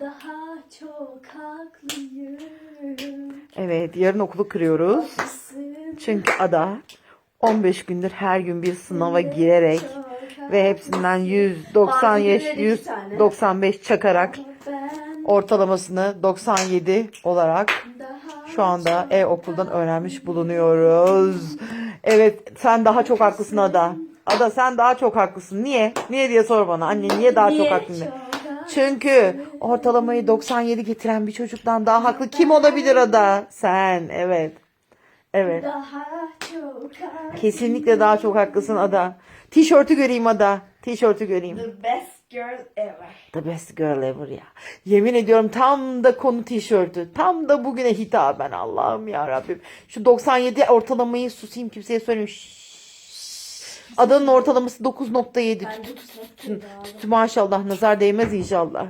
Daha çok haklıyım. Evet yarın okulu kırıyoruz. Haklısın. Çünkü Ada 15 gündür her gün bir sınava girerek Çok ve hepsinden 190 Bazı yaş günleri iki tane. 195 çakarak Ben ortalamasını 97 olarak daha şu anda çok e-okuldan öğrenmiş bulunuyoruz. Evet sen daha çok haklısın Ada. Ada sen daha çok haklısın. Niye? Niye diye sor bana. Anne niye daha çok haklısın? çok haklısın? Çünkü ortalamayı 97 getiren bir çocuktan daha haklı kim olabilir Ada? Sen evet. Evet. Daha çok haklısın. Kesinlikle daha çok haklısın Ada. Tişörtü göreyim Ada. Tişörtü göreyim. The best girl ever. The best girl ever ya. Yemin ediyorum tam da konu tişörtü. Tam da bugüne hitaben Allah'ım ya Rabbim. Şu 97 ortalamayı susayım kimseye söyleyeyim. Şşş. Adanın ortalaması 9.7. Ben de Tut, tut, tut, tut, maşallah nazar değmez inşallah.